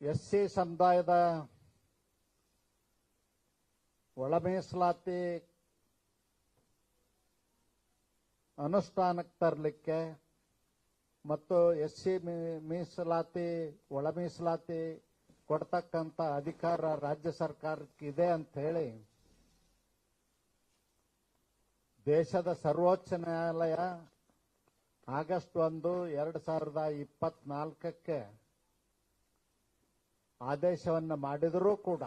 S C ಸಮುದಾಯದ ಒಳಮೀಸಲಾತಿ ಅನುಷ್ಠಾನಕ್ಕೆ ತರಲಿಕ್ಕೆ ಮತ್ತು ಎಸ್ ಸಿ ಮೀಸಲಾತಿ ಒಳ ಮೀಸಲಾತಿ ಕೊಡ್ತಕ್ಕಂಥ ಅಧಿಕಾರ ರಾಜ್ಯ ಸರ್ಕಾರಕ್ಕಿದೆ ಅಂತ ಹೇಳಿ ದೇಶದ ಸರ್ವೋಚ್ಚ ನ್ಯಾಯಾಲಯ ಆಗಸ್ಟ್ ಒಂದು, ಎರಡು ಸಾವಿರದ ಇಪ್ಪತ್ನಾಲ್ಕಕ್ಕೆ ಆದೇಶವನ್ನು ಮಾಡಿದರೂ ಕೂಡ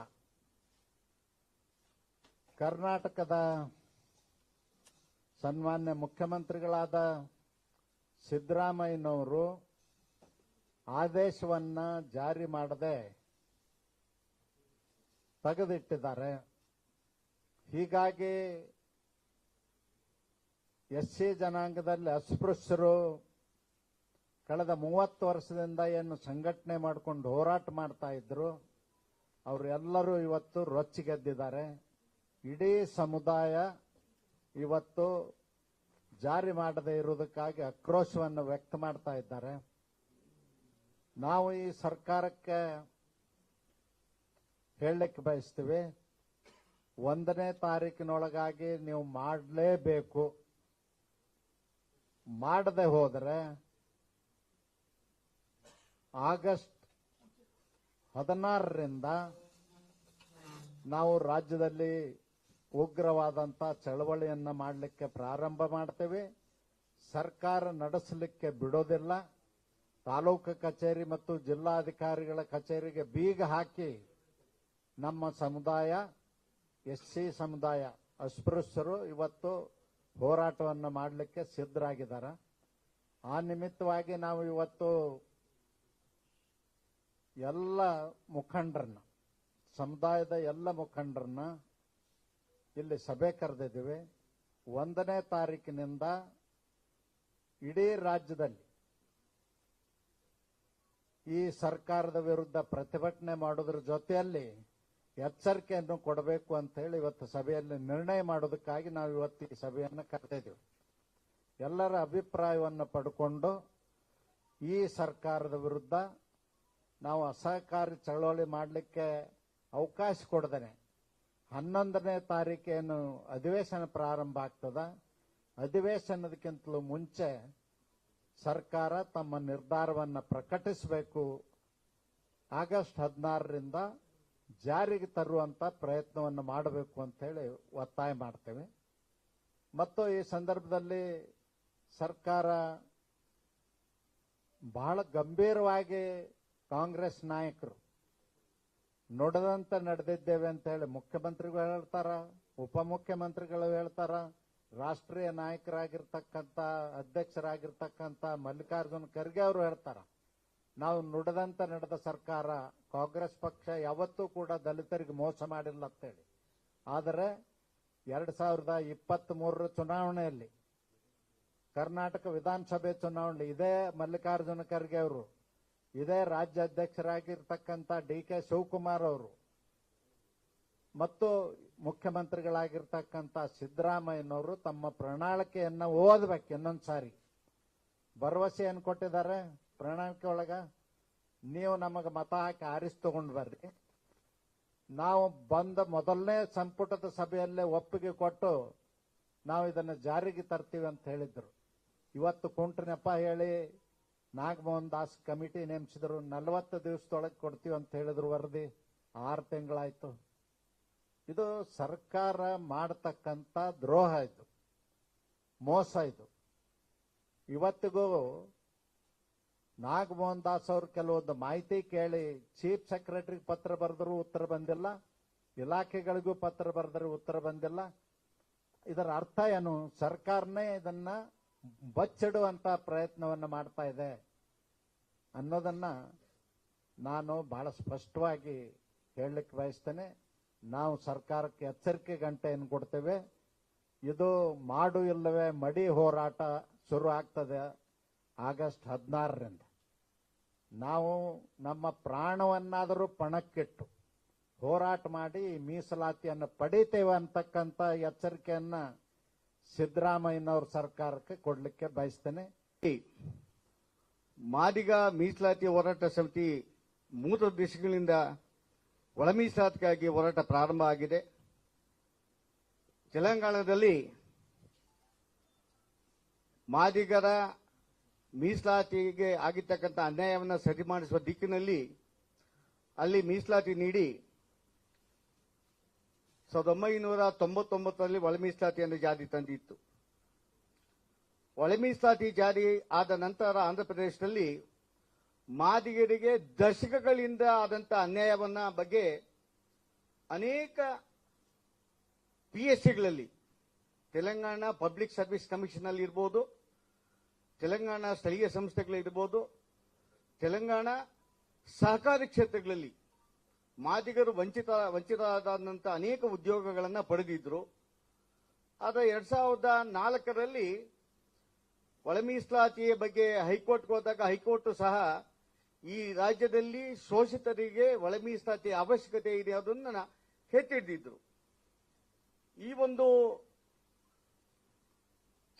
ಕರ್ನಾಟಕದ ಸನ್ಮಾನ್ಯ ಮುಖ್ಯಮಂತ್ರಿಗಳಾದ ಸಿದ್ದರಾಮಯ್ಯನವರು ಆದೇಶವನ್ನ ಜಾರಿ ಮಾಡದೆ ತೆಗೆದಿಟ್ಟಿದ್ದಾರೆ. ಹೀಗಾಗಿ ಎಸ್ ಸಿ ಜನಾಂಗದಲ್ಲಿ ಅಸ್ಪೃಶ್ಯರು ಕಳೆದ ಮೂವತ್ತು ವರ್ಷದಿಂದ ಏನು ಸಂಘಟನೆ ಮಾಡಿಕೊಂಡು ಹೋರಾಟ ಮಾಡ್ತಾ ಇದ್ರು, ಅವರೆಲ್ಲರೂ ಇವತ್ತು ರೊಚ್ಚಿಗೆದ್ದಿದ್ದಾರೆ ಇಡೀ ಸಮುದಾಯ ಇವತ್ತು ಜಾರಿ ಮಾಡದೇ ಇರುವುದಕ್ಕಾಗಿ ಆಕ್ರೋಶವನ್ನು ವ್ಯಕ್ತ ಮಾಡ್ತಾ ಇದ್ದಾರೆ. ನಾವು ಈ ಸರ್ಕಾರಕ್ಕೆ ಹೇಳಲಿಕ್ಕೆ ಬಯಸ್ತೀವಿ, ಒಂದನೇ ತಾರೀಕಿನೊಳಗಾಗಿ ನೀವು ಮಾಡಲೇಬೇಕು. ಮಾಡದೆ ಹೋದರೆ ಆಗಸ್ಟ್ ಹದಿನಾರರಿಂದ ನಾವು ರಾಜ್ಯದಲ್ಲಿ ಉಗ್ರವಾದಂಥ ಚಳವಳಿಯನ್ನು ಮಾಡಲಿಕ್ಕೆ ಪ್ರಾರಂಭ ಮಾಡ್ತೇವೆ. ಸರ್ಕಾರ ನಡೆಸಲಿಕ್ಕೆ ಬಿಡೋದಿಲ್ಲ. ತಾಲೂಕು ಕಚೇರಿ ಮತ್ತು ಜಿಲ್ಲಾಧಿಕಾರಿಗಳ ಕಚೇರಿಗೆ ಬೀಗ ಹಾಕಿ ನಮ್ಮ ಸಮುದಾಯ, ಎಸ್ ಸಿ ಸಮುದಾಯ ಅಸ್ಪೃಶ್ಯರು ಇವತ್ತು ಹೋರಾಟವನ್ನು ಮಾಡಲಿಕ್ಕೆ ಸಿದ್ಧರಾಗಿದ್ದಾರೆ. ಆ ನಿಮಿತ್ತವಾಗಿ ನಾವು ಇವತ್ತು ಎಲ್ಲ ಮುಖಂಡರನ್ನ, ಸಮುದಾಯದ ಎಲ್ಲ ಮುಖಂಡರನ್ನ ಇಲ್ಲಿ ಸಭೆ ಕರೆದಿದ್ದೀವಿ. ಒಂದನೇ ತಾರೀಕಿನಿಂದ ಇಡೀ ರಾಜ್ಯದಲ್ಲಿ ಈ ಸರ್ಕಾರದ ವಿರುದ್ಧ ಪ್ರತಿಭಟನೆ ಮಾಡೋದ್ರ ಜೊತೆಯಲ್ಲಿ ಎಚ್ಚರಿಕೆಯನ್ನು ಕೊಡಬೇಕು ಅಂತ ಹೇಳಿ ಇವತ್ತು ಸಭೆಯಲ್ಲಿ ನಿರ್ಣಯ ಮಾಡೋದಕ್ಕಾಗಿ ನಾವು ಇವತ್ತು ಈ ಸಭೆಯನ್ನು ಕರೆದಿದ್ದೇವೆ. ಎಲ್ಲರ ಅಭಿಪ್ರಾಯವನ್ನು ಪಡ್ಕೊಂಡು ಈ ಸರ್ಕಾರದ ವಿರುದ್ಧ ನಾವು ಅಸಹಕಾರಿ ಚಳವಳಿ ಮಾಡಲಿಕ್ಕೆ ಅವಕಾಶ ಕೊಡದೇನೆ. ಹನ್ನೊಂದನೇ ತಾರೀಕೇನು ಅಧಿವೇಶನ ಪ್ರಾರಂಭ ಆಗ್ತದ? ಅಧಿವೇಶನದಕ್ಕಿಂತಲೂ ಮುಂಚೆ ಸರ್ಕಾರ ತಮ್ಮ ನಿರ್ಧಾರವನ್ನು ಪ್ರಕಟಿಸಬೇಕು. ಆಗಸ್ಟ್ ಹದಿನಾರರಿಂದ ಜಾರಿಗೆ ತರುವಂತ ಪ್ರಯತ್ನವನ್ನು ಮಾಡಬೇಕು ಅಂತೇಳಿ ಒತ್ತಾಯ ಮಾಡ್ತೇವೆ. ಮತ್ತು ಈ ಸಂದರ್ಭದಲ್ಲಿ ಸರ್ಕಾರ ಬಹಳ ಗಂಭೀರವಾಗಿ ಕಾಂಗ್ರೆಸ್ ನಾಯಕರು ನೋಡದಂತ ನಡೆದಿದ್ದೇವೆ ಅಂತ ಹೇಳಿ ಮುಖ್ಯಮಂತ್ರಿಗಳು ಹೇಳ್ತಾರ, ಉಪಮುಖ್ಯಮಂತ್ರಿಗಳು ಹೇಳ್ತಾರ, ರಾಷ್ಟ್ರೀಯ ನಾಯಕರಾಗಿರ್ತಕ್ಕಂಥ ಅಧ್ಯಕ್ಷರಾಗಿರ್ತಕ್ಕಂಥ ಮಲ್ಲಿಕಾರ್ಜುನ ಖರ್ಗೆ ಅವರು ಹೇಳ್ತಾರ, ನಾವು ನುಡದಂತ ನಡೆದ ಸರ್ಕಾರ ಕಾಂಗ್ರೆಸ್ ಪಕ್ಷ ಯಾವತ್ತೂ ಕೂಡ ದಲಿತರಿಗೆ ಮೋಸ ಮಾಡಿಲ್ಲ ಅಂತೇಳಿ ಆದರೆ ಎರಡ್ ಸಾವಿರದ ಇಪ್ಪತ್ತ್ ಮೂರರ ಚುನಾವಣೆಯಲ್ಲಿ ಕರ್ನಾಟಕ ವಿಧಾನಸಭೆ ಚುನಾವಣೆ, ಇದೇ ಮಲ್ಲಿಕಾರ್ಜುನ ಖರ್ಗೆ ಅವರು ಇದೇ ರಾಜ್ಯ ಅಧ್ಯಕ್ಷರಾಗಿರ್ತಕ್ಕಂಥ ಡಿ ಕೆ ಶಿವಕುಮಾರ್ ಅವರು ಮತ್ತು ಮುಖ್ಯಮಂತ್ರಿಗಳಾಗಿರ್ತಕ್ಕಂಥ ಸಿದ್ದರಾಮಯ್ಯನವರು ತಮ್ಮ ಪ್ರಣಾಳಿಕೆಯನ್ನು ಓದಬೇಕು ಇನ್ನೊಂದು ಸಾರಿ. ಭರವಸೆ ಏನು ಕೊಟ್ಟಿದ್ದಾರೆ ಪ್ರಣಾಳಿಕೆ ಒಳಗೆ? ನೀವು ನಮಗೆ ಮತ ಹಾಕಿ ಆರಿಸಿ ತಗೊಂಡು ಬರ್ರಿ. ನಾವು ಬಂದ ಮೊದಲನೇ ಸಂಪುಟದ ಸಭೆಯಲ್ಲೇ ಒಪ್ಪಿಗೆ ಕೊಟ್ಟು ನಾವು ಇದನ್ನು ಜಾರಿಗೆ ತರ್ತೀವಿ ಅಂತ ಹೇಳಿದ್ರು. ಇವತ್ತು ಕುಂಟ್ರನೆಪ್ಪ ಹೇಳಿ ನಾಗಮೋಹನ್ ದಾಸ್ ಕಮಿಟಿ ನೇಮಿಸಿದ್ರು. ನಲವತ್ತು ದಿವಸದೊಳಗೆ ಕೊಡ್ತೀವಿ ಅಂತ ಹೇಳಿದ್ರು ವರದಿ. ಆರು ತಿಂಗಳಾಯ್ತು. ಇದು ಸರ್ಕಾರ ಮಾಡತಕ್ಕಂತ ದ್ರೋಹ ಇದು. ಮೋಸ ಇದು. ಇವತ್ತಿಗೂ ನಾಗಮೋಹನ್ ದಾಸ್ ಅವರು ಕೆಲವೊಂದು ಮಾಹಿತಿ ಕೇಳಿ ಚೀಫ್ ಸೆಕ್ರೆಟರಿ ಪತ್ರ ಬರೆದ್ರು ಉತ್ತರ ಬಂದಿಲ್ಲ. ಇಲಾಖೆಗಳಿಗೂ ಪತ್ರ ಬರೆದ್ರೆ ಉತ್ತರ ಬಂದಿಲ್ಲ. ಇದರ ಅರ್ಥ ಏನು? ಸರ್ಕಾರನೇ ಇದನ್ನ ಬಚ್ಚಿಡುವಂತ ಪ್ರಯತ್ನವನ್ನು ಮಾಡ್ತಾ ಇದೆ. ಅನ್ನೋದನ್ನ ನಾನು ಬಹಳ ಸ್ಪಷ್ಟವಾಗಿ ಹೇಳಲಿಕ್ಕೆ ಬಯಸ್ತೇನೆ. ನಾವು ಸರ್ಕಾರಕ್ಕೆ ಎಚ್ಚರಿಕೆ ಗಂಟೆಯನ್ನು ಕೊಡ್ತೇವೆ. ಇದು ಮಾಡು ಇಲ್ಲವೇ ಮಡಿ ಹೋರಾಟ ಶುರು ಆಗ್ತದೆ ಆಗಸ್ಟ್ ಹದಿನಾರರಿಂದ. ನಾವು ನಮ್ಮ ಪ್ರಾಣವನ್ನಾದರೂ ಪಣಕ್ಕಿಟ್ಟು ಹೋರಾಟ ಮಾಡಿ ಮೀಸಲಾತಿಯನ್ನು ಪಡಿತೇವೆ ಅಂತಕ್ಕಂಥ ಎಚ್ಚರಿಕೆಯನ್ನು ಸಿದ್ದರಾಮಯ್ಯನವ್ರ ಸರ್ಕಾರಕ್ಕೆ ಕೊಡಲಿಕ್ಕೆ ಬಯಸ್ತೇನೆ. ಮಾದಿಗ ಮೀಸಲಾತಿ ಹೋರಾಟ ಸಮಿತಿ ಮೂರು ದಿಶೆಗಳಿಂದ ಒಳ ಮೀಸಲಾತಿಗಾಗಿ ಹೋರಾಟ ಪ್ರಾರಂಭ ಆಗಿದೆ. ತೆಲಂಗಾಣದಲ್ಲಿ ಮಾದಿಗರ ಮೀಸಲಾತಿಗೆ ಆಗಿರ್ತಕ್ಕಂಥ ಅನ್ಯಾಯವನ್ನು ಸರಿ ಮಾಡಿಸುವ ದಿಕ್ಕಿನಲ್ಲಿ ಅಲ್ಲಿ ಮೀಸಲಾತಿ ನೀಡಿ ಸಾವಿರದ ಒಂಬೈನೂರ ತೊಂಬತ್ತೊಂಬತ್ತರಲ್ಲಿ ಒಳ ಮೀಸಲಾತಿಯನ್ನು ಜಾರಿ ತಂದಿತ್ತು. ಒಳ ಮೀಸಲಾತಿ ಜಾರಿ ಆದ ನಂತರ ಆಂಧ್ರಪ್ರದೇಶದಲ್ಲಿ ಮಾದಿಗರಿಗೆ ದಶಕಗಳಿಂದ ಆದಂತ ಅನ್ಯಾಯವನ್ನ ಬಗ್ಗೆ ಅನೇಕ ಪಿ ಎಸ್ ಸಿಗಳಲ್ಲಿ ತೆಲಂಗಾಣ ಪಬ್ಲಿಕ್ ಸರ್ವಿಸ್ ಕಮಿಷನ್ ಅಲ್ಲಿ ಇರ್ಬೋದು, ತೆಲಂಗಾಣ ಸ್ಥಳೀಯ ಸಂಸ್ಥೆಗಳಿರ್ಬೋದು ತೆಲಂಗಾಣ ಸಹಕಾರಿ ಕ್ಷೇತ್ರಗಳಲ್ಲಿ ಮಾದಿಗರು ವಂಚಿತ ವಂಚಿತರಾದಂಥ ಅನೇಕ ಉದ್ಯೋಗಗಳನ್ನು ಪಡೆದಿದ್ರು. ಆದರೆ ಎರಡ್ ಸಾವಿರದ ನಾಲ್ಕರಲ್ಲಿ ಒಳ ಮೀಸಲಾತಿಯ ಬಗ್ಗೆ ಹೈಕೋರ್ಟ್ಗೆ ಹೋದಾಗ ಹೈಕೋರ್ಟ್ ಸಹ ಈ ರಾಜ್ಯದಲ್ಲಿ ಶೋಷಿತರಿಗೆ ಒಳ ಅವಶ್ಯಕತೆ ಇದೆ ಅದನ್ನ ಎತ್ತಿಡ್ದಿದ್ರು ಈ ಒಂದು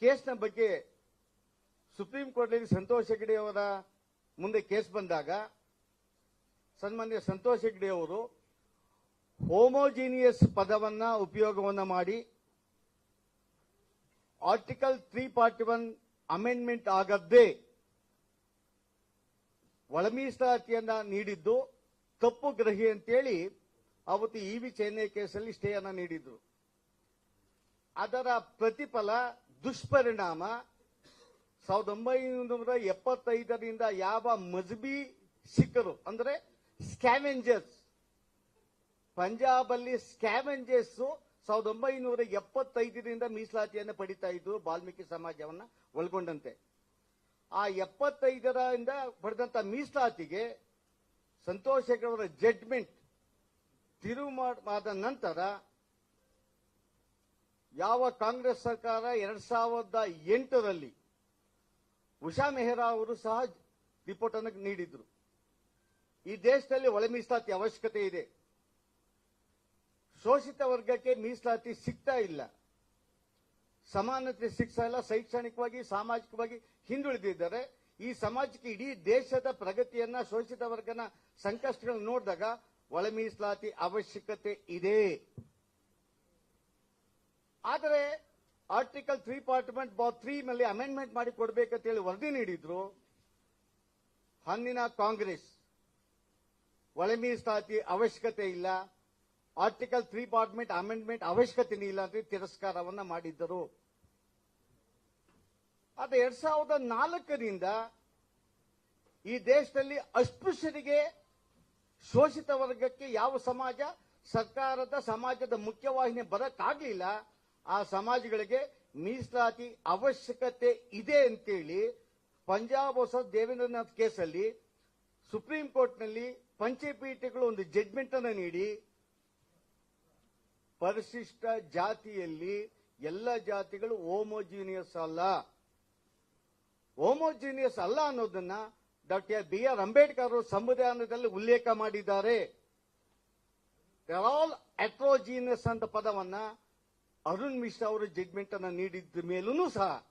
ಕೇಸ್ನ ಬಗ್ಗೆ ಸುಪ್ರೀಂ ಕೋರ್ಟ್ನಲ್ಲಿ ಸಂತೋಷ್ ಹೆಗ್ಡೆ ಅವರ ಮುಂದೆ ಕೇಸ್ ಬಂದಾಗ ಸನ್ಮಾನ್ಯ ಸಂತೋಷ್ ಹೆಗ್ಡೆ ಅವರು ಹೋಮೋಜಿನಿಯಸ್ ಪದವನ್ನ ಉಪಯೋಗವನ್ನ ಮಾಡಿ article three forty one amendment ಆಗದ್ದೇ ಒಳ ಮೀಸಲಾತಿಯನ್ನ ನೀಡಿದ್ದು ತಪ್ಪು ಗ್ರಹಿ ಅಂತೇಳಿ ಅವತ್ತು ಇ ವಿ ಕೇಸಲ್ಲಿ ಸ್ಟೇ ಅನ್ನ ನೀಡಿದ್ರು. ಅದರ ಪ್ರತಿಫಲ, ದುಷ್ಪರಿಣಾಮ ಸಾವಿರದ ಒಂಬೈನೂರ ಎಪ್ಪತ್ತೈದರಿಂದ ಯಾವ ಮಜ್ಬಿ ಸಿಕ್ಕರು ಅಂದ್ರೆ ಸ್ಕ್ಯಾವೆಂಜರ್ಸ್ ಪಂಜಾಬ್ ಅಲ್ಲಿ ಸ್ಕ್ಯಾವೆಂಜರ್ಸ್ ಸಾವಿರದ ಒಂಬೈನೂರ ಎಪ್ಪತ್ತೈದರಿಂದ ಮೀಸಲಾತಿಯನ್ನು ಪಡಿತಾ ಇದ್ರು ವಾಲ್ಮೀಕಿ ಸಮಾಜವನ್ನ ಒಳಗೊಂಡಂತೆ. ಆ ಎಪ್ಪತ್ತೈದರಿಂದ ಪಡೆದಂತ ಮೀಸಲಾತಿಗೆ ಸಂತೋಷ್ ಅವರ ಜಡ್ಮೆಂಟ್ ಆದ ನಂತರ ಯಾವ ಕಾಂಗ್ರೆಸ್ ಸರ್ಕಾರ ಎರಡ್ ಸಾವಿರದ ಎಂಟರಲ್ಲಿ ಉಷಾ ಮೆಹ್ರಾ ಅವರು ಸಹ ರಿಪೋರ್ಟ್ ಅನ್ನು ನೀಡಿದ್ರು. ಈ ದೇಶದಲ್ಲಿ ಒಳ ಮೀಸಲಾತಿ ಅವಶ್ಯಕತೆ ಇದೆ. ಶೋಷಿತ ವರ್ಗಕ್ಕೆ ಮೀಸಲಾತಿ ಸಿಗ್ತಾ ಇಲ್ಲ. ಸಮಾನತೆ ಸಿಗ್ತಾ ಇಲ್ಲ. ಶೈಕ್ಷಣಿಕವಾಗಿ, ಸಾಮಾಜಿಕವಾಗಿ ಹಿಂದುಳಿದಿದ್ದಾರೆ. ಈ ಸಮಾಜಕ್ಕೆ ಇಡೀ ದೇಶದ ಪ್ರಗತಿಯನ್ನ, ಶೋಷಿತ ವರ್ಗನ ಸಂಕಷ್ಟಗಳನ್ನು ನೋಡಿದಾಗ ಒಳ ಮೀಸಲಾತಿ ಅವಶ್ಯಕತೆ ಇದೆ. ಆದರೆ ಆರ್ಟಿಕಲ್ ತ್ರೀ ಪಾರ್ಟ್ಮೆಂಟ್ ಬಾ ತ್ರೀ ನಲ್ಲಿ ಅಮೆಂಡ್ಮೆಂಟ್ ಮಾಡಿ ಕೊಡಬೇಕಂತೇಳಿ ವರದಿ ನೀಡಿದ್ರು ಅಂದಿನ ಕಾಂಗ್ರೆಸ್. ಒಳ ಮೀಸಲಾತಿ ಅವಶ್ಯಕತೆ ಇಲ್ಲ. ಆರ್ಟಿಕಲ್ ತ್ರೀ ಪಾರ್ಟ್ಮೆಂಟ್ ಅಮೆಂಡ್ಮೆಂಟ್ ಅವಶ್ಯಕತೆ ಇಲ್ಲ ಅಂತ ತಿರಸ್ಕಾರವನ್ನ ಮಾಡಿದ್ದರು. ಆದ್ರೆ ಎರಡ್ ಸಾವಿರದ ನಾಲ್ಕರಿಂದ ಈ ದೇಶದಲ್ಲಿ ಅಸ್ಪೃಶ್ಯರಿಗೆ ಶೋಷಿತ ವರ್ಗಕ್ಕೆ ಯಾವ ಸಮಾಜ, ಸರ್ಕಾರದ ಸಮಾಜದ ಮುಖ್ಯವಾಹಿನಿ ಬರಕ್ಕಾಗ್ಲಿಲ್ಲ, ಆ ಸಮಾಜಗಳಿಗೆ ಮೀಸಲಾತಿ ಅವಶ್ಯಕತೆ ಇದೆ ಅಂತೇಳಿ ಪಂಜಾಬ್ ಹೊಸ ದೇವೇಂದ್ರನಾಥ್ ಕೇಸಲ್ಲಿ ಸುಪ್ರೀಂ ಕೋರ್ಟ್ನಲ್ಲಿ ಪಂಚಪೀಠಗಳು ಒಂದು ಜಡ್ಮೆಂಟ್ ಅನ್ನು ನೀಡಿ ಪರಿಶಿಷ್ಟ ಜಾತಿಯಲ್ಲಿ ಎಲ್ಲ ಜಾತಿಗಳು ಹೋಮೋಜಿನಿಯಸ್ ಅಲ್ಲ. ಹೋಮೋಜಿನಿಯಸ್ ಅಲ್ಲ ಅನ್ನೋದನ್ನ ಡಾಕ್ಟರ್ ಬಿ ಆರ್ ಅಂಬೇಡ್ಕರ್ ಅವರು ಸಂವಿಧಾನದಲ್ಲಿ ಉಲ್ಲೇಖ ಮಾಡಿದ್ದಾರೆ. ಆಲ್ ಅಟ್ರೋಜಿನಿಯಸ್ ಅಂತ ಪದವನ್ನ ಅರುಣ್ ಮಿಶ್ರಾ ಅವರು ಜಡ್ಮೆಂಟ್ ಅನ್ನ ನೀಡಿದ ಮೇಲೂ ಸಹ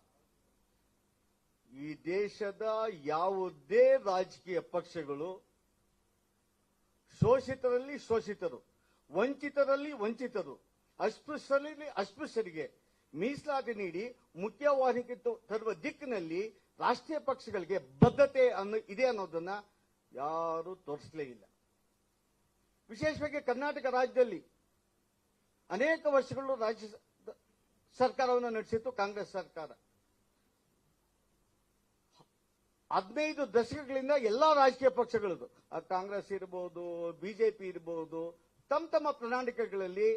ಈ ದೇಶದ ಯಾವುದೇ ರಾಜಕೀಯ ಪಕ್ಷಗಳು ಶೋಷಿತರಲ್ಲಿ ಶೋಷಿತರು. ವಂಚಿತರಲ್ಲಿ ವಂಚಿತರು. ಅಸ್ಪೃಶ್ಯರಲ್ಲಿ ಅಸ್ಪೃಶ್ಯರಿಗೆ ಮೀಸಲಾತಿ ನೀಡಿ ಮುಖ್ಯವಾಹಿನಿಗೆ ತರುವ ದಿಕ್ಕಿನಲ್ಲಿ ರಾಷ್ಟ್ರೀಯ ಪಕ್ಷಗಳಿಗೆ ಬದ್ಧತೆ ಅನ್ನೋ ಇದೆ ಅನ್ನೋದನ್ನ ಯಾರು ತೋರಿಸಲೇ ಇಲ್ಲ. ವಿಶೇಷವಾಗಿ ಕರ್ನಾಟಕ ರಾಜ್ಯದಲ್ಲಿ ಅನೇಕ ವರ್ಷಗಳು ರಾಜ್ಯ ಸರ್ಕಾರವನ್ನು ನಡೆಸಿತ್ತು ಕಾಂಗ್ರೆಸ್ ಸರ್ಕಾರ. ಹದಿನೈದು ದಶಕಗಳಿಂದ ಎಲ್ಲಾ ರಾಜಕೀಯ ಪಕ್ಷಗಳದು ಆ ಕಾಂಗ್ರೆಸ್ ಇರಬಹುದು ಬಿಜೆಪಿ ಇರಬಹುದು ತಮ್ಮ ತಮ್ಮ ಪ್ರಣಾಳಿಕೆಗಳಲ್ಲಿ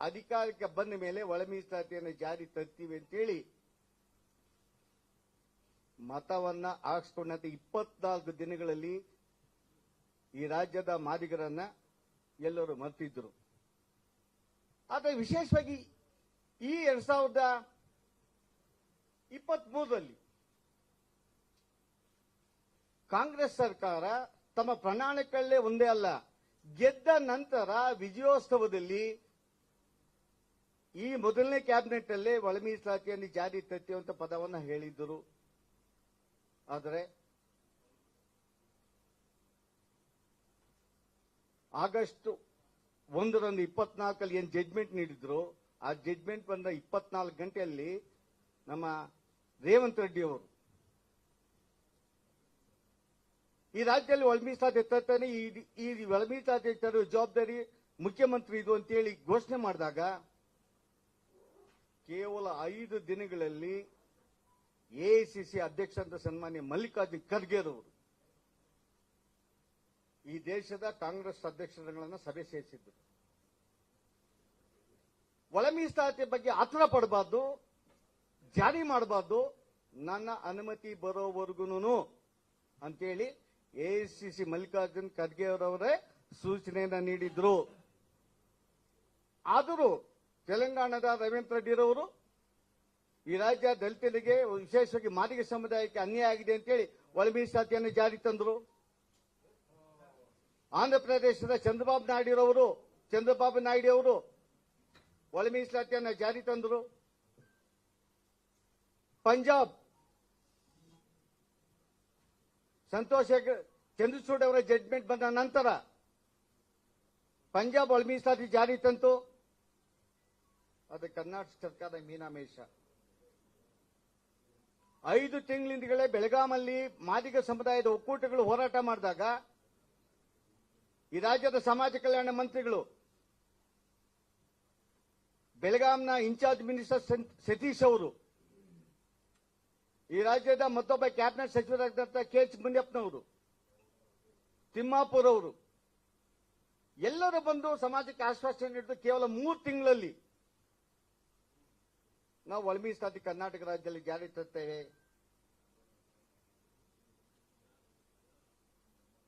ಅಧಿಕಾರಕ್ಕೆ ಬಂದ ಮೇಲೆ ಒಳ ಮೀಸಲಾತಿಯನ್ನು ಜಾರಿ ತರ್ತೀವಿ ಅಂತೇಳಿ ಮತವನ್ನ ಹಾಕ್ಸ್ಕೊಂಡಂತ ಇಪ್ಪತ್ನಾಲ್ಕು ದಿನಗಳಲ್ಲಿ ಈ ರಾಜ್ಯದ ಮಾದಿಗರನ್ನ ಎಲ್ಲರೂ ಮರ್ತಿದ್ರು. ಆದರೆ ವಿಶೇಷವಾಗಿ ಈ ಎರಡ್ ಸಾವಿರದ ಇಪ್ಪತ್ಮೂರರಲ್ಲಿ ಕಾಂಗ್ರೆಸ್ ಸರ್ಕಾರ ತಮ್ಮ ಪ್ರಣಾಳಿಕೆಗಳೇ ಒಂದೇ ಅಲ್ಲ. ಗೆದ್ದ ನಂತರ ವಿಜಯೋತ್ಸವದಲ್ಲಿ ಈ ಮೊದಲನೇ ಕ್ಯಾಬಿನೆಟ್ ಅಲ್ಲೇ ಒಳ ಮೀಸಲಾತಿಯನ್ನು ಜಾರಿ ಅಂತ ಪದವನ್ನ ಹೇಳಿದ್ದರು. ಆದರೆ ಆಗಸ್ಟ್ ಒಂದರಂದು ಇಪ್ಪತ್ನಾಲ್ಕಲ್ಲಿ ಏನ್ ಜಡ್ಜ್ಮೆಂಟ್ ನೀಡಿದ್ರು, ಆ ಜಡ್ಜ್ಮೆಂಟ್ ಬಂದ ಇಪ್ಪತ್ನಾಲ್ಕು ಗಂಟೆಯಲ್ಲಿ ನಮ್ಮ ರೇವಂತ್ ರೆಡ್ಡಿ ಅವರು ಈ ರಾಜ್ಯದಲ್ಲಿ ಒಳಮೀಸಲಾತಿ ಎತ್ತಾನೆ ಈ ಈ ಸಾಧ್ಯ ಜವಾಬ್ದಾರಿ ಮುಖ್ಯಮಂತ್ರಿ ಇದು ಅಂತೇಳಿ ಘೋಷಣೆ ಮಾಡಿದಾಗ ಕೇವಲ ಐದು ದಿನಗಳಲ್ಲಿ ಎಐಸಿಸಿ ಅಂತ ಸನ್ಮಾನ್ಯ ಮಲ್ಲಿಕಾರ್ಜುನ್ ಖರ್ಗೆ ಈ ದೇಶದ ಕಾಂಗ್ರೆಸ್ ಅಧ್ಯಕ್ಷರುಗಳನ್ನ ಸಭೆ ಸೇರಿಸಿದ್ರು. ಒಳ ಬಗ್ಗೆ ಆತುರ ಪಡಬಾರ್ದು, ಜಾರಿ ಮಾಡಬಾರ್ದು, ನನ್ನ ಅನುಮತಿ ಬರೋವರೆಗೂ ಅಂತೇಳಿ ಎಐಸಿಸಿ ಮಲ್ಲಿಕಾರ್ಜುನ್ ಖರ್ಗೆ ಅವರವರೇ ಸೂಚನೆಯನ್ನ ನೀಡಿದ್ರು. ಆದರೂ ತೆಲಂಗಾಣದ ರವೀಂದ್ರ ರೆಡ್ಡಿರವರು ಈ ರಾಜ್ಯ ದಲಿತರಿಗೆ ವಿಶೇಷವಾಗಿ ಮಾದಿಗ ಸಮುದಾಯಕ್ಕೆ ಅನ್ಯಾಯ ಆಗಿದೆ ಅಂತೇಳಿ ಒಳ ಮೀಸಲಾತಿಯನ್ನು ಜಾರಿ ತಂದರು. ಆಂಧ್ರ ಪ್ರದೇಶದ ಚಂದ್ರಬಾಬು ನಾಯ್ಡುರವರು ಚಂದ್ರಬಾಬು ನಾಯ್ಡು ಅವರು ಒಳ ಮೀಸಲಾತಿಯನ್ನು ಜಾರಿ ತಂದರು. ಪಂಜಾಬ್ ಸಂತೋಷ್ ಚಂದ್ರಚೂಡ್ ಅವರ ಜಡ್ಜ್ಮೆಂಟ್ ಬಂದ ನಂತರ ಪಂಜಾಬ್ ಒಳ ಮೀಸಲಾತಿ ಜಾರಿ ತಂತು. ಅದು ಕರ್ನಾಟಕ ಸರ್ಕಾರದ ಮೀನಾಮೇಷ. ಐದು ತಿಂಗಳಿಂದಗಳೇ ಬೆಳಗಾಮಲ್ಲಿ ಮಾದಿಗ ಸಮುದಾಯದ ಒಕ್ಕೂಟಗಳು ಹೋರಾಟ ಮಾಡಿದಾಗ ಈ ರಾಜ್ಯದ ಸಮಾಜ ಕಲ್ಯಾಣ ಮಂತ್ರಿಗಳು ಬೆಳಗಾಂನ ಇನ್ಚಾರ್ಜ್ ಮಿನಿಸ್ಟರ್ ಸತೀಶ್ ಅವರು ಈ ರಾಜ್ಯದ ಮತ್ತೊಬ್ಬ ಕ್ಯಾಬಿನೆಟ್ ಸಚಿವರಾದಂತಹ ಕೆ ಎಚ್ ಮುನಿಯಪ್ಪನವರು ತಿಮ್ಮಾಪುರ್ ಅವರು ಎಲ್ಲರೂ ಬಂದು ಸಮಾಜಕ್ಕೆ ಆಶ್ವಾಸನೆ ನೀಡಿದ್ದು ಕೇವಲ ಮೂರು ತಿಂಗಳಲ್ಲಿ. ನಾವು ಒಳ ಕರ್ನಾಟಕ ರಾಜ್ಯದಲ್ಲಿ ಜಾರಿ ತರ್ತೇವೆ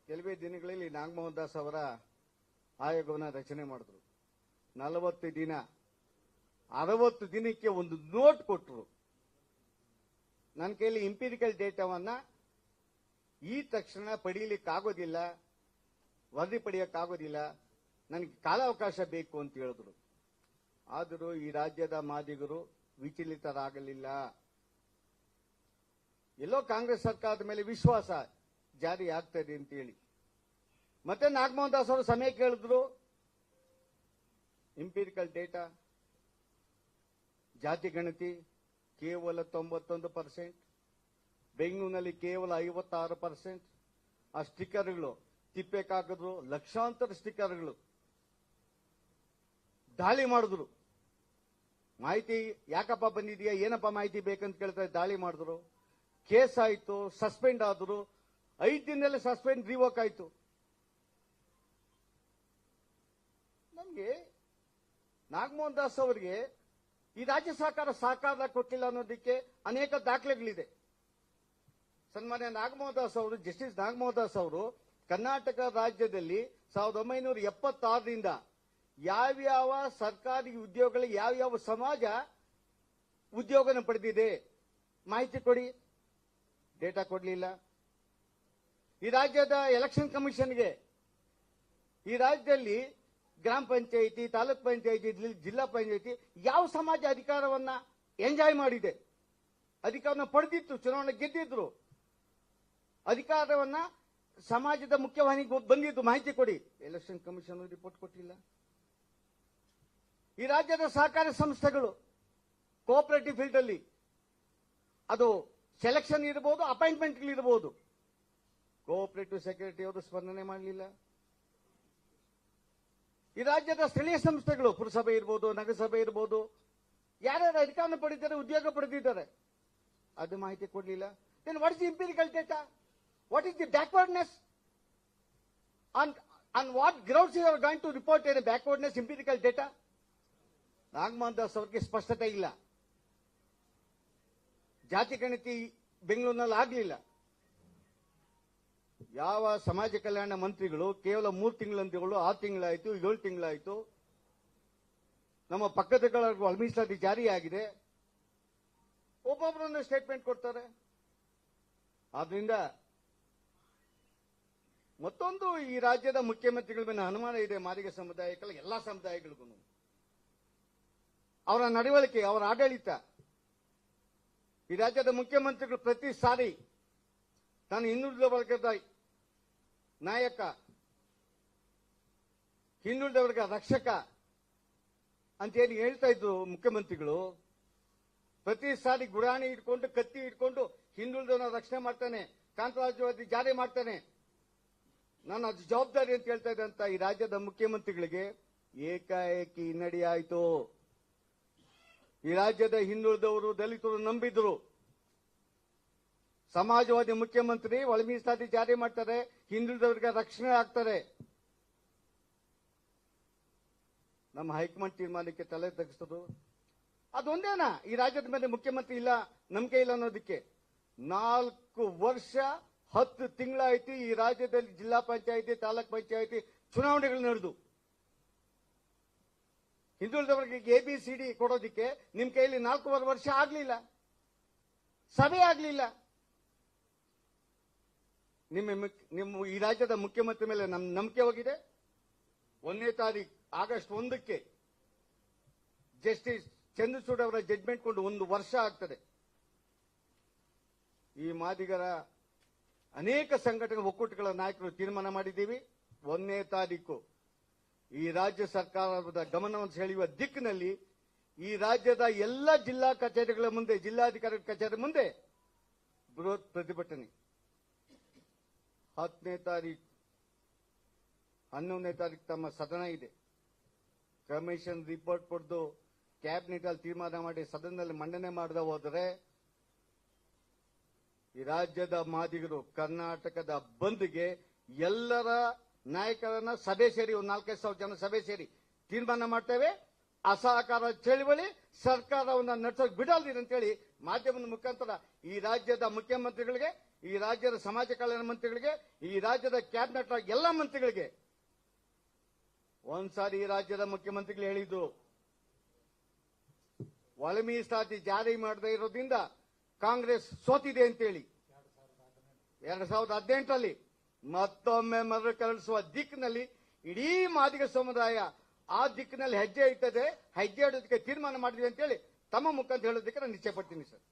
ಕೆಲವೇ ದಿನಗಳಲ್ಲಿ ನಾಗಮೋಹನ್ ದಾಸ್ ಅವರ ಆಯೋಗವನ್ನು ರಚನೆ ಮಾಡಿದ್ರು. ನಲವತ್ತು ದಿನ, ಅರವತ್ತು ದಿನಕ್ಕೆ ಒಂದು ನೋಟ್ ಕೊಟ್ಟರು ನನ್ನ ಕೈಯಲ್ಲಿ ಇಂಪಿರಿಕಲ್ ಡೇಟಾವನ್ನ ಈ ತಕ್ಷಣ ಪಡೀಲಿಕ್ಕಾಗೋದಿಲ್ಲ, ವರದಿ ಪಡೆಯಕ್ಕಾಗೋದಿಲ್ಲ, ನನಗೆ ಕಾಲಾವಕಾಶ ಬೇಕು ಅಂತ ಹೇಳಿದ್ರು. ಆದರೂ ಈ ರಾಜ್ಯದ ಮಾದಿಗರು ವಿಚಲಿತರಾಗಲಿಲ್ಲ. ಎಲ್ಲೋ ಕಾಂಗ್ರೆಸ್ ಸರ್ಕಾರದ ಮೇಲೆ ವಿಶ್ವಾಸ ಜಾರಿ ಆಗ್ತದೆ ಅಂತೇಳಿ. ಮತ್ತೆ ನಾಗಮೋಹನ್ ದಾಸ್ ಅವರು ಸಮಯ ಕೇಳಿದ್ರು ಇಂಪಿರಿಕಲ್ ಡೇಟಾ ಜಾತಿ ಗಣತಿ ಕೇವಲ ತೊಂಬತ್ತೊಂದು ಪರ್ಸೆಂಟ್. ಬೆಂಗಳೂರಿನಲ್ಲಿ ಕೇವಲ ಐವತ್ತಾರು ಪರ್ಸೆಂಟ್. ಆ ಸ್ಟಿಕ್ಕರ್ಗಳು ತಿಪ್ಪೆಕಾಕಿದ್ರು, ಲಕ್ಷಾಂತರ ಸ್ಟಿಕ್ಕರ್ಗಳು ದಾಳಿ ಮಾಡಿದ್ರು. ಮಾಹಿತಿ ಯಾಕಪ್ಪ ಬಂದಿದೆಯಾ, ಏನಪ್ಪ ಮಾಹಿತಿ ಬೇಕಂತ ಕೇಳ್ತಾರೆ ದಾಳಿ ಮಾಡಿದ್ರು. ಕೇಸ್ ಆಯಿತು, ಸಸ್ಪೆಂಡ್ ಆದ್ರು. ಐದು ದಿನದಲ್ಲೇ ಸಸ್ಪೆಂಡ್ ರಿವೋಕ್ ಆಯಿತು. ನಮಗೆ ನಾಗಮೋಹನ್ ದಾಸ್ ಅವರಿಗೆ ಈ ರಾಜ್ಯ ಸರ್ಕಾರ ಸಹಕಾರ ಕೊಟ್ಟಿಲ್ಲ ಅನ್ನೋದಕ್ಕೆ ಅನೇಕ ದಾಖಲೆಗಳಿದೆ. ಸನ್ಮಾನ್ಯ ನಾಗಮೋಹನ್ ದಾಸ್ ಅವರು, ಜಸ್ಟಿಸ್ ನಾಗಮೋಹನ್ ದಾಸ್ ಅವರು ಕರ್ನಾಟಕ ರಾಜ್ಯದಲ್ಲಿ ಸಾವಿರದ ಒಂಬೈನೂರ ಎಪ್ಪತ್ತಾರರಿಂದ ಯಾವ್ಯಾವ ಸರ್ಕಾರಿ ಉದ್ಯೋಗಗಳಿಗೆ ಯಾವ್ಯಾವ ಸಮಾಜ ಉದ್ಯೋಗನ ಪಡೆದಿದೆ ಮಾಹಿತಿ ಕೊಡಿ. ಡೇಟಾ ಕೊಡಲಿಲ್ಲ. ಈ ರಾಜ್ಯದ ಎಲೆಕ್ಷನ್ ಕಮಿಷನ್ಗೆ ಈ ರಾಜ್ಯದಲ್ಲಿ ಗ್ರಾಮ ಪಂಚಾಯಿತಿ, ತಾಲೂಕ್ ಪಂಚಾಯಿತಿ, ಜಿಲ್ಲಾ ಪಂಚಾಯಿತಿ ಯಾವ ಸಮಾಜ ಅಧಿಕಾರವನ್ನ ಎಂಜಾಯ್ ಮಾಡಿದೆ? ಅಧಿಕಾರವನ್ನ ಪಡೆದಿತ್ತು, ಚುನಾವಣೆ ಗೆದ್ದಿದ್ರು. ಅಧಿಕಾರವನ್ನ ಸಮಾಜದ ಮುಖ್ಯವಾಹಿನಿಗೆ ಬಂದಿದ್ದು, ಮಾಹಿತಿ ಕೊಡಿ. ಎಲೆಕ್ಷನ್ ಕಮಿಷನ್ ರಿಪೋರ್ಟ್ ಕೊಟ್ಟಿಲ್ಲ. ಈ ರಾಜ್ಯದ ಸಹಕಾರ ಸಂಸ್ಥೆಗಳು ಕೋಆಪರೇಟಿವ್ ಫೀಲ್ಡ್ ಅಲ್ಲಿ ಅದು ಸೆಲೆಕ್ಷನ್ ಇರಬಹುದು ಅಪಾಯಿಂಟ್ಮೆಂಟ್ ಇರಬಹುದು ಕೋಆಪರೇಟಿವ್ ಸೆಕ್ರೆಟರಿ ಅವರು ಸ್ಪಂದನೆ ಮಾಡಲಿಲ್ಲ. ಈ ರಾಜ್ಯದ ಸ್ಥಳೀಯ ಸಂಸ್ಥೆಗಳು, ಪುರಸಭೆ ಇರ್ಬೋದು, ನಗರಸಭೆ ಇರ್ಬೋದು, ಯಾರ್ಯಾರು ಅಧಿಕಾರ ಪಡೆದಿದ್ದಾರೆ, ಉದ್ಯೋಗ ಪಡೆದಿದ್ದಾರೆ, ಅದು ಮಾಹಿತಿ ಕೊಡಲಿಲ್ಲ. Then what is the empirical data what is the backwardness on on what grounds you are going to report ಏನ್ backwardness empirical data Nagamohan Das ಅವರಿಗೆ ಸ್ಪಷ್ಟತೆ ಇಲ್ಲ. ಜಾತಿ ಗಣತಿ ಬೆಂಗಳೂರಿನಲ್ಲಿ ಆಗಲಿಲ್ಲ. ಯಾವ ಸಮಾಜ ಕಲ್ಯಾಣ ಮಂತ್ರಿಗಳು ಕೇವಲ ಮೂರು ತಿಂಗಳಂತಿಗಳು ಆರು ತಿಂಗಳಾಯಿತು, ಏಳು ತಿಂಗಳಾಯಿತು, ನಮ್ಮ ಪಕ್ಕದ ಮೀಸಲಾತಿ ಜಾರಿಯಾಗಿದೆ ಒಬ್ಬೊಬ್ಬರನ್ನು ಸ್ಟೇಟ್ಮೆಂಟ್ ಕೊಡ್ತಾರೆ. ಆದ್ರಿಂದ ಮತ್ತೊಂದು ಈ ರಾಜ್ಯದ ಮುಖ್ಯಮಂತ್ರಿಗಳ ಮೇಲೆ ಅನುಮಾನ ಇದೆ, ಮಾದಿಗ ಸಮುದಾಯಕ್ಕಲ್ಲ, ಎಲ್ಲಾ ಸಮುದಾಯಗಳಿಗೂ. ಅವರ ನಡವಳಿಕೆ, ಅವರ ಆಡಳಿತ. ಈ ರಾಜ್ಯದ ಮುಖ್ಯಮಂತ್ರಿಗಳು ಪ್ರತಿ ಸಾರಿ ತಾನು ಹಿಂದುಳಿದ ವರ್ಗದ ನಾಯಕ, ಹಿಂದುಳಿದವರಿಗೆ ರಕ್ಷಕ ಅಂತ ಏನು ಹೇಳ್ತಾ ಇದ್ರು ಮುಖ್ಯಮಂತ್ರಿಗಳು. ಪ್ರತಿ ಸಾರಿ ಗುರಾಣಿ ಇಟ್ಕೊಂಡು ಕತ್ತಿ ಇಟ್ಕೊಂಡು ಹಿಂದುಳಿದವನ ರಕ್ಷಣೆ ಮಾಡ್ತಾನೆ, ಕಾಂತರಾಜ್ಯವಾದಿ ಜಾರಿ ಮಾಡ್ತಾನೆ. ನಾನು ಅದು ಜವಾಬ್ದಾರಿ ಅಂತ ಹೇಳ್ತಾ ಇದ್ದಂತ ಈ ರಾಜ್ಯದ ಮುಖ್ಯಮಂತ್ರಿಗಳಿಗೆ ಏಕಾಏಕಿ ಹಿನ್ನಡಿ ಆಯಿತು ಈ ರಾಜ್ಯದ ಹಿಂದುಳಿದವರು ದಲಿತರು ನಂಬಿದ್ರು. ಸಮಾಜವಾದಿ ಮುಖ್ಯಮಂತ್ರಿ ಒಳ ಜಾರಿ ಮಾಡ್ತಾರೆ, ಹಿಂದುಳಿದವರಿಗೆ ರಕ್ಷಣೆ ಆಗ್ತಾರೆ. ನಮ್ಮ ಹೈಕಮಾಂಡ್ ತೀರ್ಮಾನಕ್ಕೆ ತಲೆ ತಗ್ಗಿಸೋದು, ಅದೊಂದೇನಾ? ಈ ರಾಜ್ಯದ ಮೇಲೆ ಮುಖ್ಯಮಂತ್ರಿ ಇಲ್ಲ ನಂಬಿಕೆ ಇಲ್ಲ ಅನ್ನೋದಕ್ಕೆ. ನಾಲ್ಕು ವರ್ಷ, ಹತ್ತು ತಿಂಗಳಾಯ್ತು ಈ ರಾಜ್ಯದಲ್ಲಿ ಜಿಲ್ಲಾ ಪಂಚಾಯಿತಿ, ತಾಲೂಕ್ ಪಂಚಾಯಿತಿ ಚುನಾವಣೆಗಳು ನಡೆದು. ಹಿಂದುಳಿದವರಿಗೆ ಎ ಬಿ ಸಿ ಡಿ ಕೊಡೋದಿಕ್ಕೆ ನಿಮ್ ಕೈಯಲ್ಲಿ ನಾಲ್ಕೂವರೆ ವರ್ಷ ಆಗ್ಲಿಲ್ಲ. ಸಭೆ ಆಗ್ಲಿಲ್ಲ. ನಿಮ್ಮ ನಿಮ್ಮ ಈ ರಾಜ್ಯದ ಮುಖ್ಯಮಂತ್ರಿ ಮೇಲೆ ನಮ್ಮ ನಂಬಿಕೆ ಹೋಗಿದೆ. ಒಂದನೇ ತಾರೀಕು ಆಗಸ್ಟ್ ಒಂದಕ್ಕೆ ಜಸ್ಟಿಸ್ ಚಂದ್ರಚೂಡ್ ಅವರ ಜಡ್ಮೆಂಟ್ ಕೊಂಡು ಒಂದು ವರ್ಷ ಆಗ್ತದೆ. ಈ ಮಾದಿಗರ ಅನೇಕ ಸಂಘಟನೆ ಒಕ್ಕೂಟಗಳ ನಾಯಕರು ತೀರ್ಮಾನ ಮಾಡಿದ್ದೀವಿ. ಒಂದನೇ ತಾರೀಕು ಈ ರಾಜ್ಯ ಸರ್ಕಾರದ ಗಮನವನ್ನು ಸೆಳೆಯುವ ದಿಕ್ಕಿನಲ್ಲಿ ಈ ರಾಜ್ಯದ ಎಲ್ಲ ಜಿಲ್ಲಾ ಕಚೇರಿಗಳ ಮುಂದೆ, ಜಿಲ್ಲಾಧಿಕಾರಿ ಕಚೇರಿ ಮುಂದೆ ಬೃಹತ್ ಪ್ರತಿಭಟನೆ. ಹತ್ತನೇ ತಾರೀಕು ಹನ್ನೊಂದನೇ ತಾರೀಕು ತಮ್ಮ ಸದನ ಇದೆ. ಕಮಿಷನ್ ರಿಪೋರ್ಟ್ ಪಡೆದು ಕ್ಯಾಬಿನೆಟ್ ಅಲ್ಲಿ ತೀರ್ಮಾನ ಮಾಡಿ ಸದನದಲ್ಲಿ ಮಂಡನೆ ಮಾಡದ ಹೋದರೆ ಈ ರಾಜ್ಯದ ಮಾದಿಗರು, ಕರ್ನಾಟಕದ ಬಂದ್ಗೆ ಎಲ್ಲರ ನಾಯಕರನ್ನ ಸಭೆ ಸೇರಿ, ಒಂದು ನಾಲ್ಕೈದು ಸಾವಿರ ಜನ ಸಭೆ ಸೇರಿ ತೀರ್ಮಾನ ಮಾಡ್ತೇವೆ. ಅಸಹಕಾರ ಚಳವಳಿ ಸರ್ಕಾರವನ್ನು ನಡೆಸೋಕೆ ಬಿಡಲ್ದಿರಿ ಅಂತೇಳಿ ಮಾಧ್ಯಮದ ಮುಖಾಂತರ ಈ ರಾಜ್ಯದ ಮುಖ್ಯಮಂತ್ರಿಗಳಿಗೆ, ಈ ರಾಜ್ಯದ ಸಮಾಜ ಕಲ್ಯಾಣ ಮಂತ್ರಿಗಳಿಗೆ, ಈ ರಾಜ್ಯದ ಕ್ಯಾಬಿನೆಟ್ ಎಲ್ಲ ಮಂತ್ರಿಗಳಿಗೆ ಒಂದ್ಸಾರಿ ಈ ರಾಜ್ಯದ ಮುಖ್ಯಮಂತ್ರಿಗಳು ಹೇಳಿದ್ದು ಒಳ ಮೀಸಲಾತಿ ಜಾರಿ ಮಾಡದೇ ಇರೋದ್ರಿಂದ ಕಾಂಗ್ರೆಸ್ ಸೋತಿದೆ ಅಂತೇಳಿ. ಎರಡ್ ಸಾವಿರದ ಹದಿನೆಂಟರಲ್ಲಿ ಮತ್ತೊಮ್ಮೆ ಮರುಕಳಿಸುವ ದಿಕ್ಕಿನಲ್ಲಿ ಇಡೀ ಮಾದಿಗ ಸಮುದಾಯ ಆ ದಿಕ್ಕಿನಲ್ಲಿ ಹೆಜ್ಜೆ ಇಟ್ಟದೆ ಹೆಜ್ಜೆ ಇಡೋದಕ್ಕೆ ತೀರ್ಮಾನ ಮಾಡಿದೆ ಅಂತೇಳಿ ತಮ್ಮ ಮುಖ ಅಂತ ಹೇಳೋದಕ್ಕೆ ನಾನು ಇಚ್ಛೆ ಪಡ್ತೀನಿ ಸರ್.